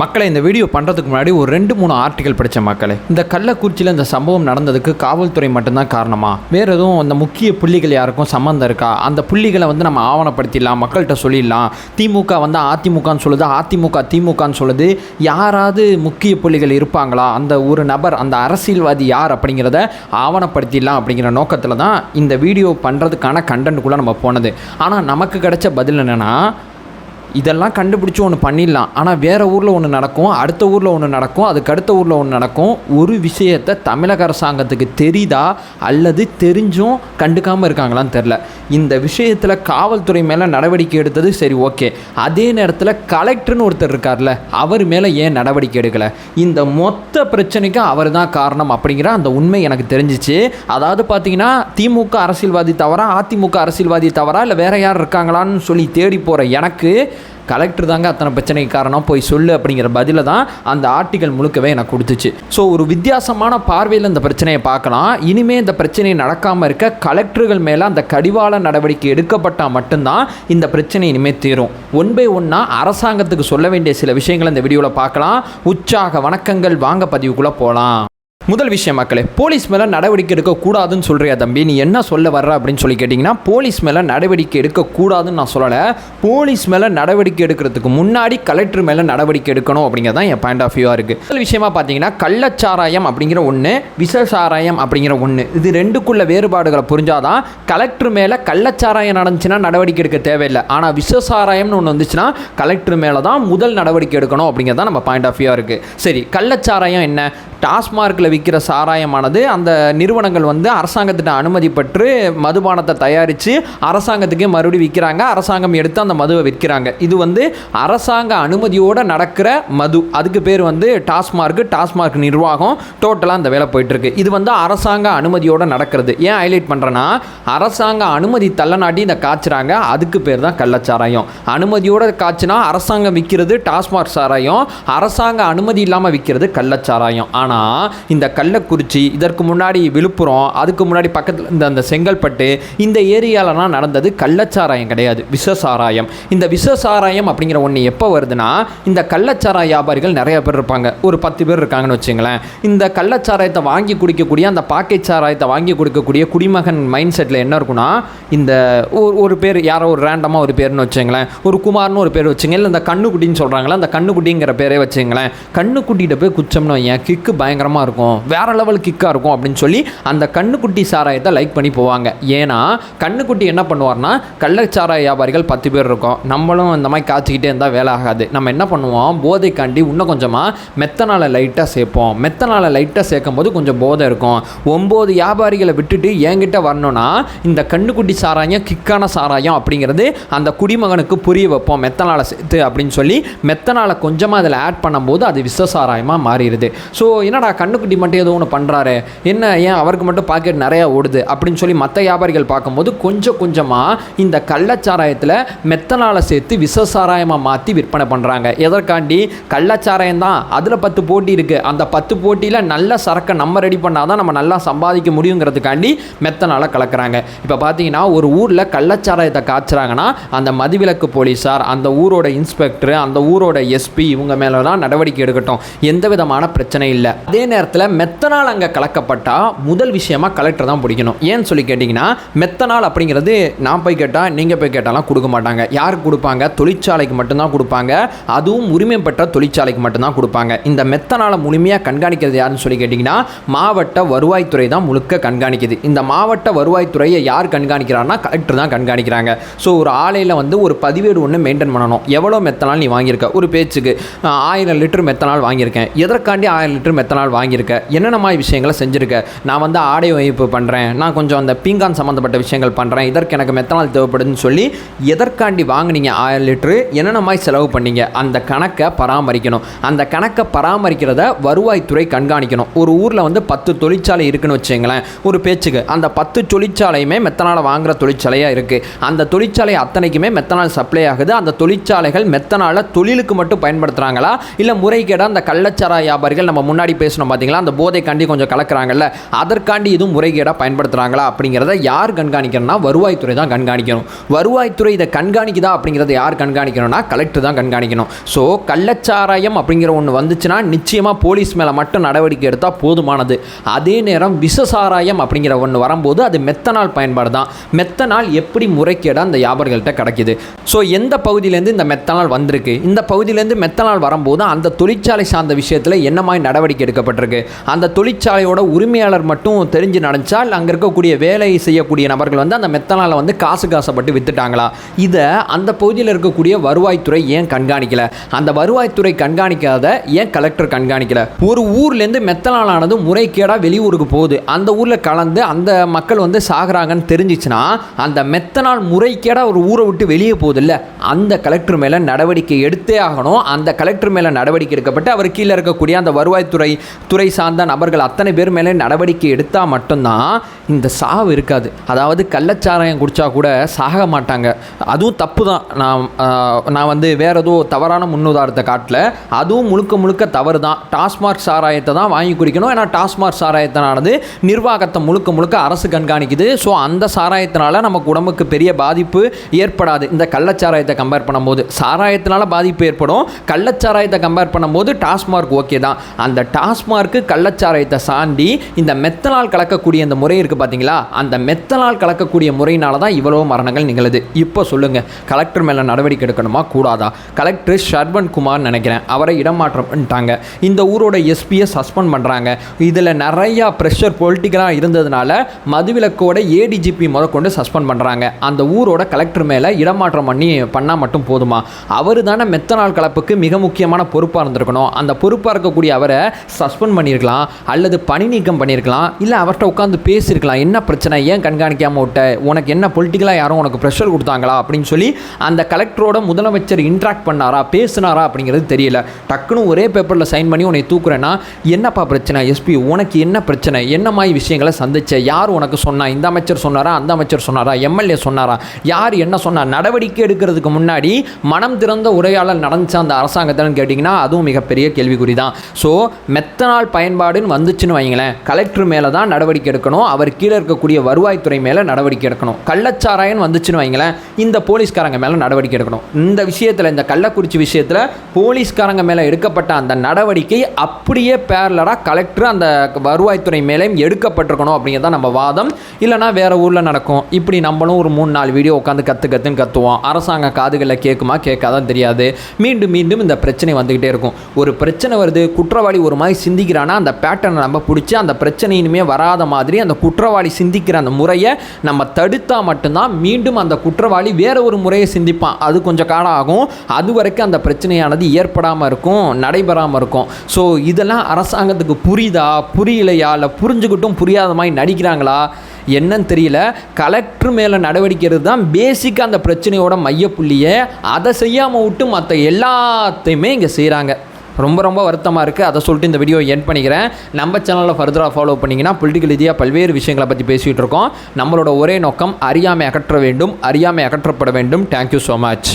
மக்களை இந்த வீடியோ பண்ணுறதுக்கு முன்னாடி ஒரு ரெண்டு மூணு ஆர்டிகல் படித்த மக்களை. இந்த கள்ளக்குறிச்சியில் இந்த சம்பவம் நடந்ததுக்கு காவல்துறை மட்டும்தான் காரணமா? வேறு எதுவும் அந்த முக்கிய புள்ளிகள் யாருக்கும் சம்மந்தம் இருக்கா? அந்த புள்ளிகளை வந்து நம்ம ஆவணப்படுத்திடலாம் மக்கள்கிட்ட சொல்லிடலாம். திமுக வந்து அதிமுகன்னு சொல்லுது அதிமுக திமுகன்னு சொல்லுது. யாராவது முக்கிய புள்ளிகள் இருப்பாங்களா? அந்த ஒரு நபர் அந்த அரசியல்வாதி யார் அப்படிங்கிறத ஆவணப்படுத்திடலாம் அப்படிங்கிற நோக்கத்தில் தான் இந்த வீடியோ பண்ணுறதுக்கான கண்டென்ட்டுக்குள்ளே நம்ம போனது. ஆனால் நமக்கு கிடைச்ச பதில் என்னென்னா இதெல்லாம் கண்டுபிடிச்சி ஒன்று பண்ணிடலாம். ஆனால் வேறு ஊரில் ஒன்று நடக்கும் அடுத்த ஊரில் ஒன்று நடக்கும் அதுக்கு அடுத்த ஊரில் ஒன்று நடக்கும் ஒரு விஷயத்தை தமிழக அரசாங்கத்துக்கு தெரியுதா? அல்லது தெரிஞ்சும் கண்டுக்காமல் இருக்காங்களான்னு தெரில இந்த விஷயத்தில் காவல்துறை மேலே நடவடிக்கை எடுத்தது சரி ஓகே. அதே நேரத்தில் கலெக்டர்னு ஒருத்தர் இருக்கார்ல அவர் மேலே ஏன் நடவடிக்கை எடுக்கலை? இந்த மொத்த பிரச்சனைக்கும் அவர் தான் காரணம் அப்படிங்கிற அந்த உண்மை எனக்கு தெரிஞ்சிச்சு. அதாவது பார்த்தீங்கன்னா திமுக அரசியல்வாதி தவறா அதிமுக அரசியல்வாதி தவறா இல்லை வேறு யார் இருக்காங்களான்னு சொல்லி தேடி போகிற எனக்கு கலெக்டர் தாங்க அத்தனை பிரச்சனைக்கு காரணம். போய் சொல்லு அப்படிங்கிற பதிலை தான் அந்த ஆர்டிகல் முழுக்கவே எனக்கு கொடுத்துச்சு. ஸோ ஒரு வித்தியாசமான பார்வையில் இந்த பிரச்சனையை பார்க்கலாம். இனிமே இந்த பிரச்சனை நடக்காமல் இருக்க கலெக்டர்கள் மேலே அந்த கடிவாள நடவடிக்கை எடுக்கப்பட்டால் மட்டும்தான் இந்த பிரச்சனை இனிமேல் தீரும். ஒன் பை ஒன்னாக அரசாங்கத்துக்கு சொல்ல வேண்டிய சில விஷயங்களை இந்த வீடியோவில் பார்க்கலாம். உற்சாக வணக்கங்கள். வாங்க பதிவுக்குள்ளே போகலாம் முதல் விஷயம் மக்களே போலீஸ் மேலே நடவடிக்கை எடுக்கக்கூடாதுன்னு சொல்கிறியா தம்பி? நீ என்ன சொல்ல வர்ற அப்படின்னு சொல்லி கேட்டிங்கன்னா போலீஸ் மேலே நடவடிக்கை எடுக்கக்கூடாதுன்னு நான் சொல்லலை. போலீஸ் மேலே நடவடிக்கை எடுக்கிறதுக்கு முன்னாடி கலெக்டர் மேலே நடவடிக்கை எடுக்கணும் அப்படிங்கிறது தான் என் பாயிண்ட் ஆஃப் வியூவாக இருக்குது முதல் விஷயமா பார்த்தீங்கன்னா கள்ளச்சாராயம் அப்படிங்கிற ஒன்று விசசாராயம் அப்படிங்கிற ஒன்று இது ரெண்டுக்குள்ள வேறுபாடுகளை புரிஞ்சாதான் கலெக்டர் மேலே கள்ளச்சாராயம் நடந்துச்சுன்னா நடவடிக்கை எடுக்க தேவையில்லை. ஆனால் விசசாராயம்னு ஒன்று வந்துச்சுன்னா கலெக்டர் மேலே தான் முதல் நடவடிக்கை எடுக்கணும் அப்படிங்கிறது தான் நம்ம பாயிண்ட் ஆஃப் வியூவாக இருக்குது சரி கள்ளச்சாராயம் என்ன? டாஸ்மார்க்கில் விற்கிற சாராயமானது அந்த நிறுவனங்கள் வந்து அரசாங்கத்திட்ட அனுமதி பெற்று மதுபானத்தை தயாரித்து அரசாங்கத்துக்கே மறுபடியும் விற்கிறாங்க அரசாங்கம் எடுத்து அந்த மதுவை விற்கிறாங்க. இது வந்து அரசாங்க அனுமதியோடு நடக்கிற மது. அதுக்கு பேர் வந்து டாஸ்மார்க் டாஸ்மார்க் நிர்வாகம். டோட்டலாக அந்த வேலை போயிட்டுருக்கு. இது வந்து அரசாங்க அனுமதியோடு நடக்கிறது. ஏன் ஹைலைட் பண்ணுறேன்னா அரசாங்க அனுமதி தள்ளநாட்டி இந்த காய்ச்சுறாங்க. அதுக்கு பேர் தான் கள்ளச்சாராயம். அனுமதியோடு காய்ச்சினா அரசாங்கம் விற்கிறது டாஸ்மார்க் சாராயம். அரசாங்க அனுமதி இல்லாமல் விற்கிறது கள்ளச்சாராயம். ஆனால் இந்த கள்ளக்குறிச்சி இதற்கு முன்னாடி விழுப்புரம் அதுக்கு முன்னாடி பக்கத்தில் இந்த அந்த செங்கல்பட்டு இந்த ஏரியாலலாம் நடந்தது கள்ளச்சாராயம் கிடையாது விஷசாராயம். இந்த விஷசாராயம் அப்படிங்கிற ஒன்று எப்போ வருதுன்னா இந்த கள்ளச்சாராய வியாபாரிகள் நிறைய பேர் இருப்பாங்க. ஒரு பத்து பேர் இருக்காங்கன்னு வச்சுங்களேன். இந்த கள்ளச்சாராயத்தை வாங்கி குடிக்கக்கூடிய அந்த பாக்கெட் சாராயத்தை வாங்கி கொடுக்கக்கூடிய குடிமகன் மைண்ட் செட்டில் என்ன இருக்குன்னா இந்த ஒரு ஒரு பேர் யாரோ ஒரு ரேண்டமாக ஒரு பேர்னு வச்சுங்களேன். ஒரு குமார்னு ஒரு பேர் வச்சுங்க இல்லை இந்த கண்ணுக்குட்டின்னு சொல்கிறாங்களா அந்த கண்ணுக்குட்டிங்கிற பேரே வச்சுங்களேன். கண்ணுக்குட்டிகிட்ட போய் குச்சம்னு வையன் கிக்கு பயங்கரமாக இருக்கும். வேறு லெவல் கிக்காக இருக்கும் அப்படின்னு சொல்லி அந்த கண்ணுக்குட்டி சாராயத்தை லைக் பண்ணி போவாங்க. ஏன்னா கண்ணுக்குட்டி என்ன பண்ணுவார்னா கள்ளச்சாராய வியாபாரிகள் பத்து பேர் இருக்கோம். நம்மளும் இந்த மாதிரி காய்ச்சிக்கிட்டே இருந்தால் வேலை ஆகாது. நம்ம என்ன பண்ணுவோம்? போதைக்காண்டி இன்னும் கொஞ்சமாக மெத்தனால லைட்டாக சேர்ப்போம். மெத்தனால லைட்டாக சேர்க்கும் போது கொஞ்சம் போதை இருக்கும். ஒம்பது வியாபாரிகளை விட்டுட்டு என்கிட்ட வரணும்னா இந்த கண்ணுக்குட்டி சாராயம் கிக்கான சாராயம் அப்படிங்கிறது அந்த குடிமகனுக்கு புரிய வைப்போம். மெத்தனால சேர்த்து அப்படின்னு சொல்லி மெத்தனால கொஞ்சமாக அதில் ஆட் பண்ணும்போது அது விஷ சாராயமாக மாறிடுது. ஸோ என்னடா கண்ணுக்குட்டி மட்டும் ஏதோ ஒன்று பண்ணுறாரு என்ன ஏன் அவருக்கு மட்டும் பாக்கெட் நிறையா ஓடுது? அப்படின்னு சொல்லி மற்ற வியாபாரிகள் பார்க்கும்போது கொஞ்சம் கொஞ்சமாக இந்த கள்ளச்சாராயத்தில் மெத்தனாலை சேர்த்து விஷ சாராயமாக மாற்றி விற்பனை பண்ணுறாங்க எதற்காண்டி? கள்ளச்சாராயம் தான் அதில் பத்து போட்டி இருக்குது அந்த பத்து போட்டியில் நல்ல சரக்கை நம்ம ரெடி பண்ணால் தான் நம்ம நல்லா சம்பாதிக்க முடியுங்கிறதுக்காண்டி மெத்தனாலை கலக்கிறாங்க. இப்போ பார்த்தீங்கன்னா ஒரு ஊரில் கள்ளச்சாராயத்தை காய்ச்சுறாங்கன்னா அந்த மதுவிலக்கு போலீஸார் அந்த ஊரோட இன்ஸ்பெக்டர் அந்த ஊரோட எஸ்பி இவங்க மேலே தான் நடவடிக்கை எடுக்கட்டும். எந்த விதமான பிரச்சனை இல்லை. அதே நேரத்தில் மெத்தனால் அங்கே கலக்கப்பட்டால் முதல் விஷயமா கலெக்டர் தான் பிடிக்கணும். ஏன்னு சொல்லி கேட்டிங்கன்னா மெத்தனால் அப்படிங்கிறது நான் போய் கேட்டால் நீங்கள் போய் கேட்டாலாம் கொடுக்க மாட்டாங்க. யாருக்கு கொடுப்பாங்க? தொழிற்சாலைக்கு மட்டும்தான் கொடுப்பாங்க. அதுவும் உரிமை பெற்ற தொழிற்சாலைக்கு மட்டும்தான் கொடுப்பாங்க. இந்த மெத்தனாலை முழுமையாக கண்காணிக்கிறது யாருன்னு சொல்லி கேட்டிங்கன்னா மாவட்ட வருவாய்த்துறை தான் முழுக்க கண்காணிக்குது. இந்த மாவட்ட வருவாய்த்துறையை யார் கண்காணிக்கிறான்னா கலெக்டர் தான் கண்காணிக்கிறாங்க. ஸோ ஒரு ஆலையில் வந்து ஒரு பதிவேடு ஒன்று மெயின்டைன் பண்ணணும். எவ்வளோ மெத்தனால் நீ வாங்கியிருக்க? ஒரு பேச்சுக்கு ஆயிரம் லிட்டர் மெத்தனால் வாங்கியிருக்கேன். எதற்காண்டி ஆயிரம் லிட்டர் மெத்தனால் வாங்கியிருக்க? என்னென்ன மாதிரி விஷயங்களை செஞ்சுருக்க? நான் வந்து ஆடை வைப்பு பண்ணுறேன் நான் கொஞ்சம் அந்த பீங்கான் சம்மந்தப்பட்ட விஷயங்கள் பண்ணுறேன் இதற்கு எனக்கு மெத்தனால் தேவைப்படுதுன்னு சொல்லி எதற்காண்டி வாங்குனீங்க? ஆயிரம் லிட்டரு. என்னென்ன மாதிரி செலவு பண்ணீங்க? அந்த கணக்கை பராமரிக்கணும். அந்த கணக்கை பராமரிக்கிறத வருவாய்த்துறை கண்காணிக்கணும். ஒரு ஊரில் வந்து பத்து தொழிற்சாலை இருக்குன்னு வச்சுங்களேன் ஒரு பேச்சுக்கு. அந்த பத்து தொழிற்சாலையுமே மெத்தனால் வாங்குற தொழிற்சாலையாக இருக்குது அந்த தொழிற்சாலை அத்தனைக்குமே மெத்தனால் சப்ளை ஆகுது. அந்த தொழிற்சாலைகள் மெத்தனால் தொழிலுக்கு மட்டும் பயன்படுத்துகிறாங்களா இல்லை முறைகேடாக அந்த கள்ளச்சாரா வியாபாரிகள் நம்ம முன்னாடி முன்னாடி பேசணும் பார்த்தீங்களா அந்த போதைக்காண்டி கொஞ்சம் கலக்கிறாங்கல்ல அதற்காண்டி இதுவும் முறைகேடாக பயன்படுத்துகிறாங்களா அப்படிங்கிறத யார் கண்காணிக்கணும்னா வருவாய்த்துறை தான் கண்காணிக்கணும். வருவாய்த்துறை இதை கண்காணிக்குதா அப்படிங்கிறத யார் கண்காணிக்கணும்னா கலெக்டர் தான் கண்காணிக்கணும். ஸோ கள்ளச்சாராயம் அப்படிங்கிற ஒன்று வந்துச்சுன்னா நிச்சயமாக போலீஸ் மேலே மட்டும் நடவடிக்கை எடுத்தால் போதுமானது. அதே நேரம் விஷசாராயம் அப்படிங்கிற ஒன்று வரும்போது அது மெத்தனால் பயன்பாடு தான். மெத்தனால் எப்படி முறைகேடாக அந்த வியாபாரிகள்கிட்ட கிடைக்குது. ஸோ எந்த பகுதியிலேருந்து இந்த மெத்தனால் வந்திருக்கு? இந்த பகுதியிலேருந்து மெத்தனால் வரும்போது அந்த தொழிற்சாலை சார்ந்த விஷயத்தில் என்ன மாதிரி நடவடிக்கை எடுக்கப்பட்டிருக்கு. அந்த தொழிற்சாலையோட உரிமையாளர் மட்டும் தெரிஞ்சு நடந்தால் அங்கே இருக்கக்கூடிய வேலை செய்யக்கூடிய நபர்கள் வந்து அந்த மெத்தனால வந்து காசு காசப்பட்டு வித்துட்டாங்களா? இதை அந்த பகுதியில் இருக்கக்கூடிய வருவாய்த்துறை ஏன் கண்காணிக்கல? அந்த வருவாய்த்துறை கண்காணிக்காத ஏன் கலெக்டர் கண்காணிக்கல? ஒரு ஊர்லேருந்து மெத்தனாலானது முறைகேடாக வெளியூருக்கு போகுது. அந்த ஊரில் கலந்து அந்த மக்கள் வந்து சாகுறாங்கன்னு தெரிஞ்சிச்சுன்னா அந்த மெத்தனால் முறைகேடாக ஒரு ஊரை விட்டு வெளியே போகுதில்ல. அந்த கலெக்டர் மேலே நடவடிக்கை எடுத்தே ஆகணும். அந்த கலெக்டர் மேலே நடவடிக்கை எடுக்கப்பட்டு அவர் கீழே இருக்கக்கூடிய அந்த வருவாய்த்துறை துறை சார்ந்த நபர்கள் அத்தனை பேர் மேலே நடவடிக்கை எடுத்தால் மட்டும்தான் இந்த சாவு இருக்காது. அதாவது கள்ளச்சாராயம் குடித்தா கூட சாக மாட்டாங்க. அதுவும் தப்பு தான் நான் நான் வந்து வேற ஏதோ தவறான முன்னுதாரணத்தை காட்டல. அதுவும் முழுக்க முழுக்க தவறு தான் டாஸ்மார்க் சாராயத்தை தான் வாங்கி குடிக்கணும். ஏன்னா டாஸ்மார்க் சாராயத்தினானது நிர்வாகத்தை முழுக்க முழுக்க அரசு கண்காணிக்குது. ஸோ அந்த சாராயத்தினால நமக்கு உடம்புக்கு பெரிய பாதிப்பு ஏற்படாது. இந்த கள்ளச்சாராயத்தை கம்பேர் பண்ணும்போது. சாராயத்தினால பாதிப்பு ஏற்படும். கள்ளச்சாராயத்தை கம்பேர் பண்ணும்போது டாஸ்மார்க் ஓகே தான். அந்த டாஸ்மார்க்கு கள்ளச்சாராயத்தை சாண்டி இந்த மெத்தனால் கலக்கக்கூடிய இந்த முறை இருக்குது பார்த்தீங்களா அந்த மெத்தனால் கலக்கக்கூடிய முறையினால தான் இவ்வளோ மரணங்கள் நிகழுது. இப்போ சொல்லுங்கள் கலெக்டர் மேலே நடவடிக்கை எடுக்கணுமா? கூடாதா? கலெக்டர் ஷர்வன் குமார் நினைக்கிறேன் அவரை இடமாற்றம் பண்ணிட்டாங்க இந்த ஊரோட எஸ்பியை சஸ்பெண்ட் பண்ணுறாங்க இதில் நிறையா ப்ரெஷர் பொலிட்டிக்கலாக இருந்ததுனால மதுவிலக்கோட ஏடிஜிபி முதற்கொண்டு சஸ்பெண்ட் பண்ணுறாங்க அந்த ஊரோட கலெக்டர் மேலே இடமாற்றம் பண்ணி பண்ணால் மட்டும் போதுமா? அவர் தானே மெத்தனால் கலப்புக்கு மிக முக்கியமான பொறுப்பாக இருந்திருக்கணும். அந்த பொறுப்பாக இருக்கக்கூடிய அவரை சஸ்பெண்ட் பண்ணியிருக்கலாம் அல்லது பணி நீக்கம் பண்ணியிருக்கலாம் இல்லை அவர்கிட்ட உட்காந்து பேசியிருக்கலாம். என்ன பிரச்சனை? ஏன் கண்காணிக்காமல் விட்ட? உனக்கு என்ன பொலிட்டிக்கலாக யாரும் உனக்கு ப்ரெஷர் கொடுத்தாங்களா? அப்படின்னு சொல்லி அந்த கலெக்டரோட முதலமைச்சர் இன்ட்ராக்ட் பண்ணாரா? பேசினாரா? அப்படிங்கிறது தெரியல. டக்குன்னு ஒரே பேப்பரில் சைன் பண்ணி உன்னை தூக்குறேன்னா என்னப்பா பிரச்சனை? எஸ்பி உனக்கு என்ன பிரச்சனை? என்ன மாதிரி விஷயங்களை சந்திச்ச? யார் உனக்கு சொன்னா? இந்த அமைச்சர் சொன்னாரா? அந்த அமைச்சர் சொன்னாரா? எம்எல்ஏ சொன்னாரா? யார் என்ன சொன்னா? நடவடிக்கை எடுக்கிறதுக்கு முன்னாடி மனம் திறந்த உரையாடல் நடந்துச்சு அந்த அரசாங்கத்தில்னு கேட்டிங்கன்னா அதுவும் மிகப்பெரிய கேள்விக்குறி தான் ஸோ மெத்தனால் பயன்பாடுன்னு வந்துச்சுன்னு வைங்களேன் கலெக்டர் மேலே தான் நடவடிக்கை எடுக்கணும். அவர் கீழே இருக்கக்கூடிய வருவாய்த்துறை மேலே நடவடிக்கை எடுக்கணும். கள்ளச்சாராயன் வந்துச்சுன்னு வைங்களேன் இந்த போலீஸ்காரங்க மேலே நடவடிக்கை எடுக்கணும். இந்த விஷயத்தில் இந்த கள்ளக்குறிச்சி விஷயத்தில் போலீஸ்காரங்க மேலே எடுக்கப்பட்ட அந்த நடவடிக்கை அப்படியே பேரலராக கலெக்டர் அந்த வருவாய்த்துறை மேலேயும் எடுக்கப்பட்டிருக்கணும் அப்படிங்கிறது தான் நம்ம வாதம். இல்லைனா வேறு ஊரில் நடக்கும். இப்படி நம்மளும் ஒரு மூணு நாலு வீடியோ உட்காந்து கற்று கற்றுன்னு கற்றுவோம் அரசாங்க காதுகளில் கேட்குமா கேட்காதான் தெரியாது. மீண்டும் மீண்டும் இந்த பிரச்சனை வந்துக்கிட்டே இருக்கும். ஒரு பிரச்சனை வருது குற்றவாளி ஒரு மாதிரி சிந்திக்கிறான்னா அந்த பேட்டர்னை நம்ம பிடிச்சி அந்த பிரச்சனை வராத மாதிரி அந்த குற்றவாளி சிந்திக்கிற அந்த முறையை நம்ம தடுத்தால் மட்டும்தான் மீண்டும் அந்த குற்றவாளி வேற ஒரு முறையை சிந்திப்பான். அது கொஞ்சம் காலம் ஆகும். அது வரைக்கும் அந்த பிரச்சனையானது ஏற்படாமல் இருக்கும் நடைபெறாமல் இருக்கும். ஸோ இதெல்லாம் அரசாங்கத்துக்கு புரியுதா? புரியலையா? இல்லை புரிஞ்சுக்கிட்டும் புரியாத மாதிரி நடிக்கிறாங்களா? என்னன்னு தெரியல. கலெக்டர் மேலே நடவடிக்கை எடுத்து தான் பேசிக்காக அந்த பிரச்சனையோட மையப்புள்ளியை. அதை செய்யாமல் விட்டு மற்ற எல்லாத்தையுமே இங்கே செய்கிறாங்க ரொம்ப ரொம்ப வருத்தமாக இருக்குது அதை சொல்லிட்டு இந்த வீடியோ என் பண்ணிக்கிறேன். நம்ம சேனலில் ஃபர்தராக ஃபாலோ பண்ணிங்கன்னா பொலிட்டிக்கல் ரீதியாக பல்வேறு விஷயங்களை பற்றி பேசிகிட்டு இருக்கோம். நம்மளோட ஒரே நோக்கம் அறியாமை அகற்ற வேண்டும். அறியாமை அகற்றப்பட வேண்டும். Thank you so much